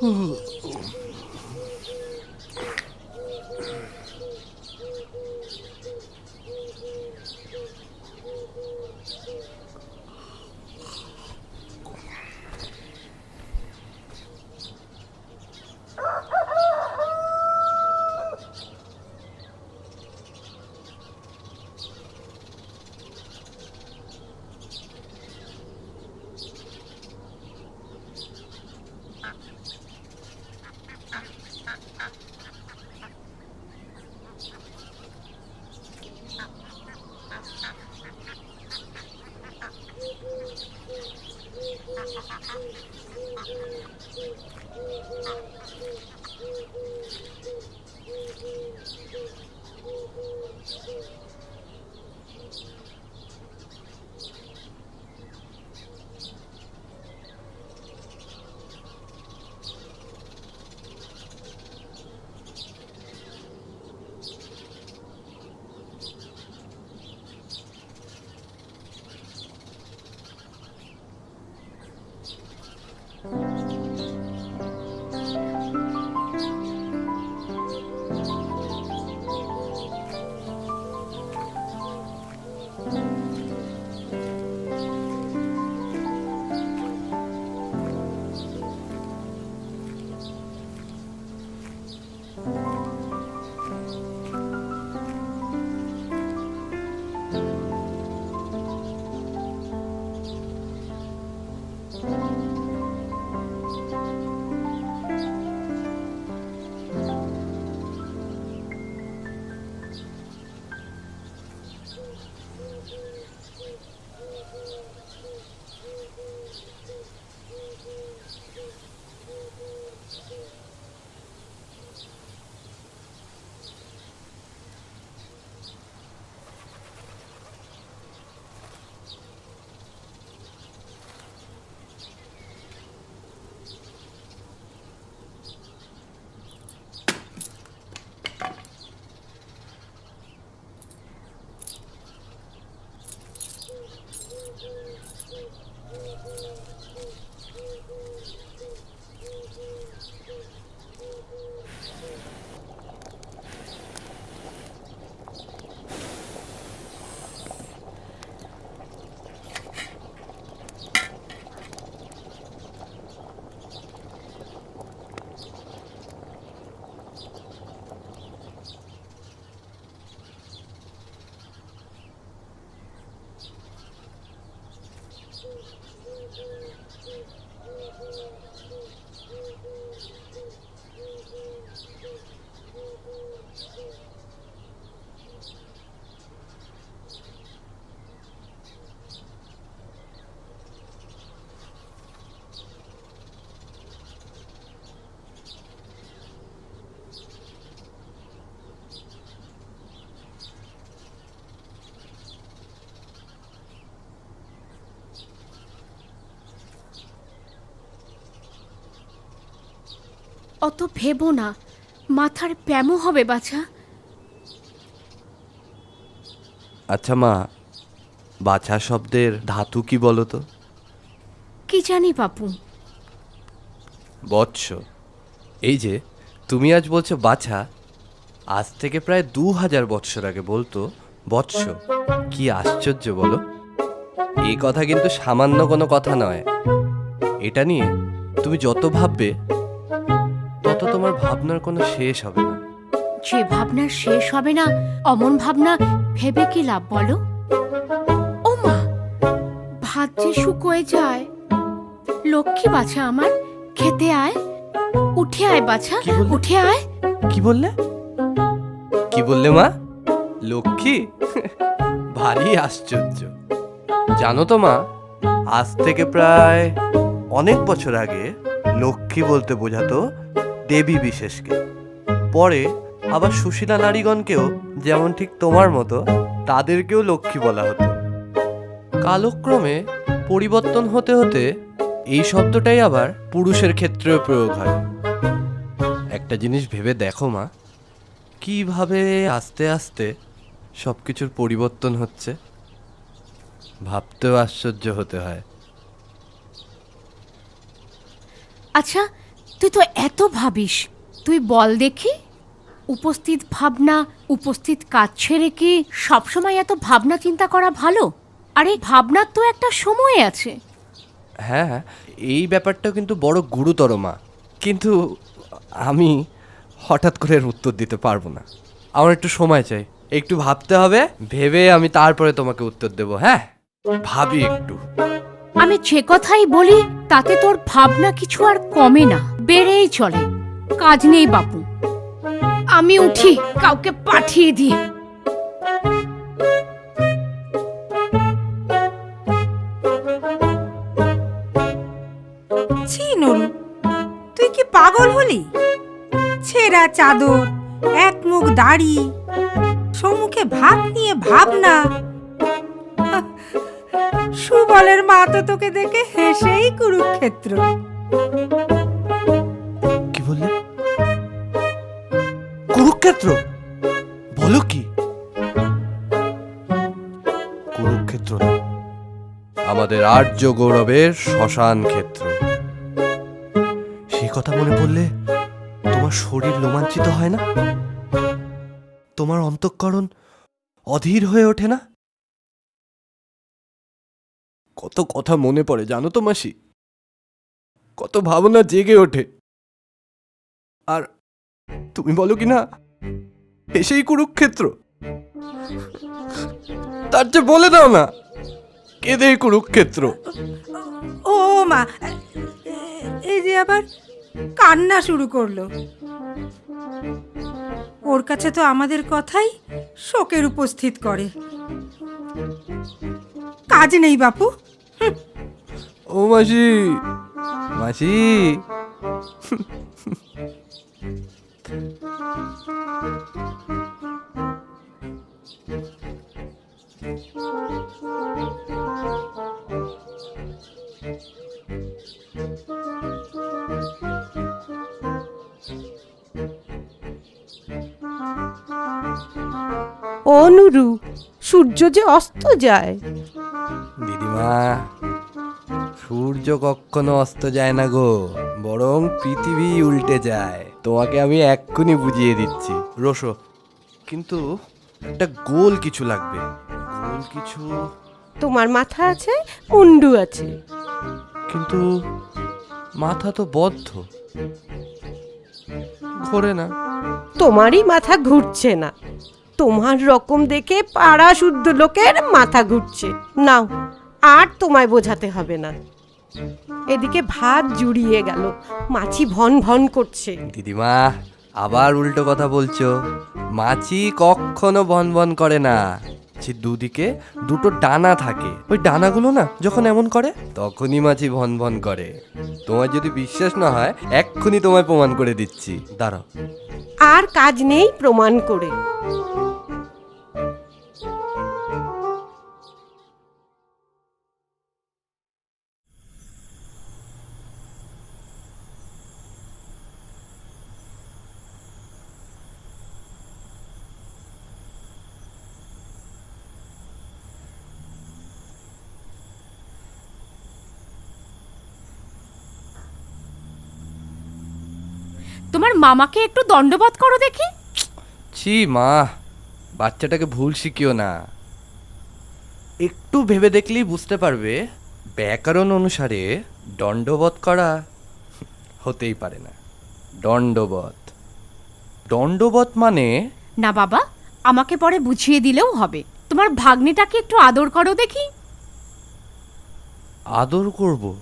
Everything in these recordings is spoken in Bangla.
Oh. Thank you. অত ভেবো না। মাথার প্যামো হবে বাছা। আচ্ছা মা বাছা শব্দের ধাতু কি বলো তো? কি জানি বাপু। বৎস। এই যে তুমি আজ বলছো বাছা আজ থেকে প্রায় দু হাজার বৎসর আগে বলতো বৎস। কি আশ্চর্য বলো। এই কথা কিন্তু সামান্য কোনো কথা নয়। এটা নিয়ে তুমি যত ভাববে তত তোমার ভাবনার কোনো শেষ হবে না। যে ভাবনার শেষ হবে না অমন ভাবনা ভেবে কি লাভ বলো? ও মা ভাত যে শুকোয় যায় লক্ষ্মী বাছা আমার খেতে আয় উঠে আয় বাছা কি বললে? উঠে আয়। কি বললে? কি বললে মা? লক্ষ্মী ভারী আশ্চর্য। জানো তো মা আজ থেকে প্রায় অনেক বছর আগে লক্ষ্মী বলতে বোঝাতো দেবী বিশেষকে। পরে আবার সুশীলা নারীগণকেও যেমন ঠিক তোমার মতো, তাদেরকেও লক্ষ্মী বলা হতো। কালক্রমে পরিবর্তন হতে হতে এই শব্দটাই আবার পুরুষের ক্ষেত্রেও প্রয়োগ হয়। একটা জিনিস ভেবে দেখো মা, কীভাবে আস্তে আস্তে সব কিছুর পরিবর্তন হচ্ছে, ভাবতেও আশ্চর্য হতে হয়। আচ্ছা তুই তো এত ভাবিস। তুই বল দেখি। উপস্থিত ভাবনা উপস্থিত কাজ ছেড়ে কি সবসময় এত ভাবনা চিন্তা করা ভালো? আরে ভাবনার তো একটা সময় আছে। হ্যাঁ এই ব্যাপারটাও কিন্তু বড় গুরুতর মা। কিন্তু আমি হঠাৎ করে এর উত্তর দিতে পারব না। আমার একটু সময় চাই। একটু ভাবতে হবে ভেবে আমি তারপরে তোমাকে উত্তর দেবো হ্যাঁ? ভাবি একটু। আমি যে কথাই বলি তাতে তোর ভাবনা কিছু আর কমে না। বেড়েই চলে। কাজ নেই বাপু। আমি উঠি, কাউকে পাঠিয়ে দিই। ছি, নরু, তুই কি পাগল হলি? ছেঁড়া চাদর, এক মুখ দাড়ি, সম্মুখে ভাত নিয়ে ভাবনা। সুবলের মা তো তোকে দেখে হেসেই কুরুক্ষেত্র। কুরুক্ষেত্র? বলো কি? কুরুক্ষেত্র না। আমাদের আর্য গৌরবের শ্মশান ক্ষেত্র। সেই কথা মনে পড়লে তোমার শরীর রোমাঞ্চিত হয় না? তোমার অন্তঃকরণ অধীর হয়ে ওঠে না? কত কথা মনে পড়ে জানো তো মাসি? কত ভাবনা জেগে ওঠে। আর তুমি বলো কি না এসেই কুরুক্ষেত্র। তার যে বলে দাও না কেদে কুরুক্ষেত্র? ও মা এই যে আবার কান্না শুরু করল। ওর কাছে তো আমাদের কথাই শোকের উপস্থিত করে। কাজ নেই বাপু। ও মাসি মাসি অনুরু সূর্য যে অস্ত যায়। দিদিমা সূর্য কখনো অস্ত যায় না গো বরং পৃথিবী উল্টে যায়। তোমাকে আমি এক্ষুনি বুঝিয়ে দিচ্ছি। রোশো কিন্তু একটা গোল কিছু লাগবে। গোল কিছু তোমার মাথা আছে মুন্ডু আছে। কিন্তু মাথা তো বদ্ধ। ঘোরে না। তোমারই মাথা ঘুরছে না। তোমার রকম দেখে পাড়া শুদ্ধ লোকের মাথা ঘুরছে। নাও আর তোমায় বোঝাতে হবে না। এদিকে ভাত জুড়িয়ে গেল মাছি ভন ভন করছে। দিদিমা আবার উল্টো কথা বলছো। মাছি কখনো ভন ভন করে না। দুদিকে দুটো ডানা থাকে। ওই ডানাগুলো না যখন এমন করে তখনই মাছি ভন ভন করে। তোমার যদি বিশ্বাস না হয় এক্ষুনি তোমায় প্রমাণ করে দিচ্ছি। দাঁড়াও। আর কাজ নেই প্রমাণ করে। তোমার মামাকে একটু দণ্ডবোধ করো দেখি। ছি মা বাচ্চাটাকে ভুল শিখিও না। একটু ভেবে দেখলেই বুঝতে পারবে ব্যাকরণ অনুসারে দণ্ডবধ করা হতেই পারে না। দণ্ডবধ। দণ্ডবধ মানে? না বাবা আমাকে পরে বুঝিয়ে দিলেও হবে। তোমার ভাগ্নিটাকে একটু আদর করো দেখি। আদর করব?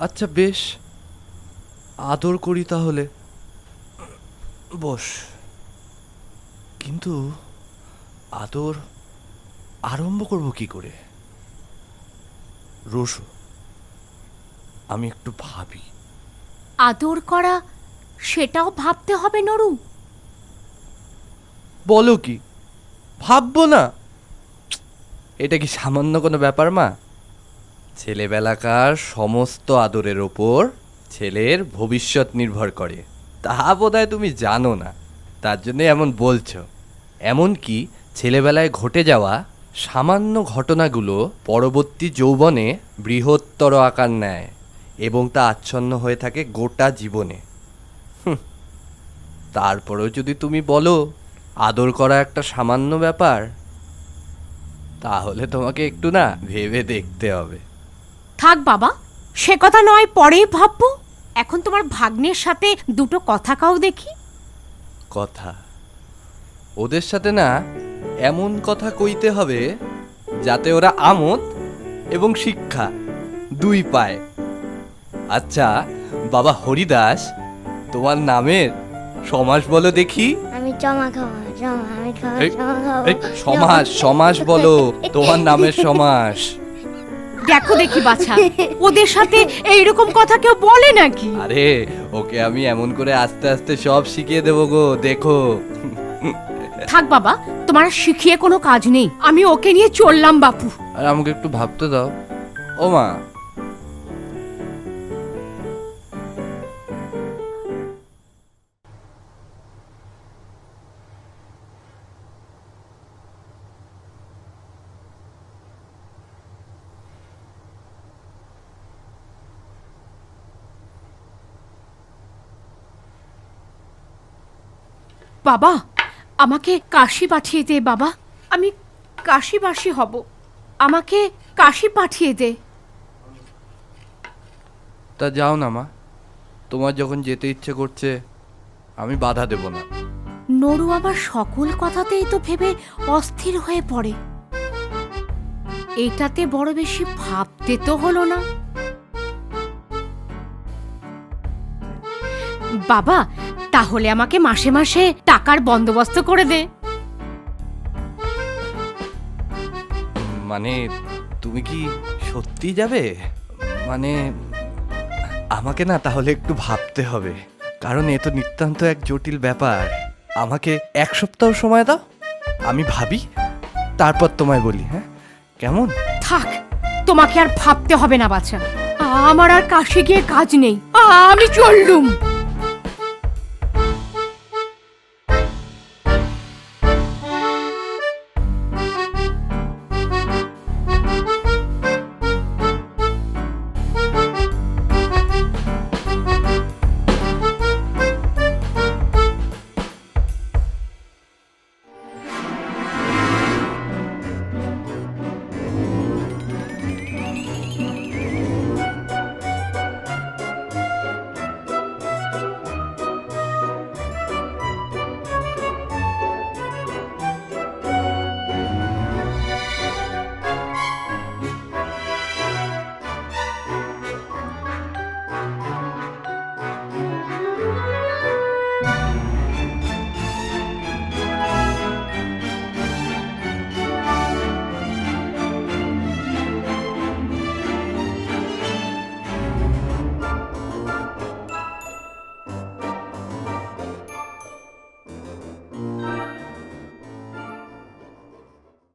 আচ্ছা বেশ। আদর করি তাহলে। বস। কিন্তু আদর আরম্ভ করব কি করে? রসু আমি একটু ভাবি। আদর করা সেটাও ভাবতে হবে নরু। বলো কি? ভাববো না। এটা কি সামান্য কোনো ব্যাপার মা? ছেলেবেলাকার সমস্ত আদরের ওপর ছেলের ভবিষ্যৎ নির্ভর করে। তা বোধহয় তুমি জানো না, তার জন্য এমন বলছো। এমন কি ছেলেবেলায় ঘটে যাওয়া সামান্য ঘটনাগুলো পরবর্তী যৌবনে বৃহত্তর আকার নেয় এবং তা আচ্ছন্ন হয়ে থাকে গোটা জীবনে। তারপরেও যদি তুমি বলো আদর করা একটা সামান্য ব্যাপার, তাহলে তোমাকে একটু না ভেবে দেখতে হবে। থাক বাবা সে কথা নয় পরেই ভাববো। এখন তোমার ভাগ্নের সাথে দুটো কথা কাও দেখি। কথা? ওদের সাথে না এমন কথা কইতে হবে যাতে ওরা আমোদ এবং শিক্ষা দুই পায়। আচ্ছা বাবা হরিদাস তোমার নামের সমাস বলো দেখি। আমি জমা খাওয়া জমা আমি খাওয়া এই, জমা খাওয়া এই, সমাস সমাস বলো তোমার নামের সমাস। দেখো দেখি বাছা ওদের সাথে এইরকম কথা কেউ বলে নাকি? আরে ওকে আমি এমন করে আস্তে আস্তে সব শিখিয়ে দেবো গো দেখো। থাক বাবা তোমার শিখিয়ে কোনো কাজ নেই আমি ওকে নিয়ে চললাম বাপু। আর আমাকে একটু ভাবতে দাও। ও মা বাবা আমাকে কাশি পাঠিয়ে দে বাবা। আমি কাশিবাসী হব। আমাকে কাশি পাঠিয়ে দে। তা যাও না মা। তোমার যখন যেতে ইচ্ছে করছে আমি বাধা দেব না। নরু আবার সকল কথাতেই তো ভেবে অস্থির হয়ে পড়ে। এটাতে বড় বেশি ভাবতে তো হলো না। বাবা তাহলে আমাকে মাসে মাসে টাকার বন্দোবস্ত করে দে। মানে তুমি কি সত্যি যাবে? মানে আমাকে না তাহলে একটু ভাবতে হবে কারণ এ তো নিতান্ত এক জটিল ব্যাপার। আমাকে এক সপ্তাহ সময় দাও আমি ভাবি তারপর তোমায় বলি হ্যাঁ? কেমন? থাক তোমাকে আর ভাবতে হবে না বাচ্চা আমার আর কাশি গিয়ে কাজ নেই আমি চললুম।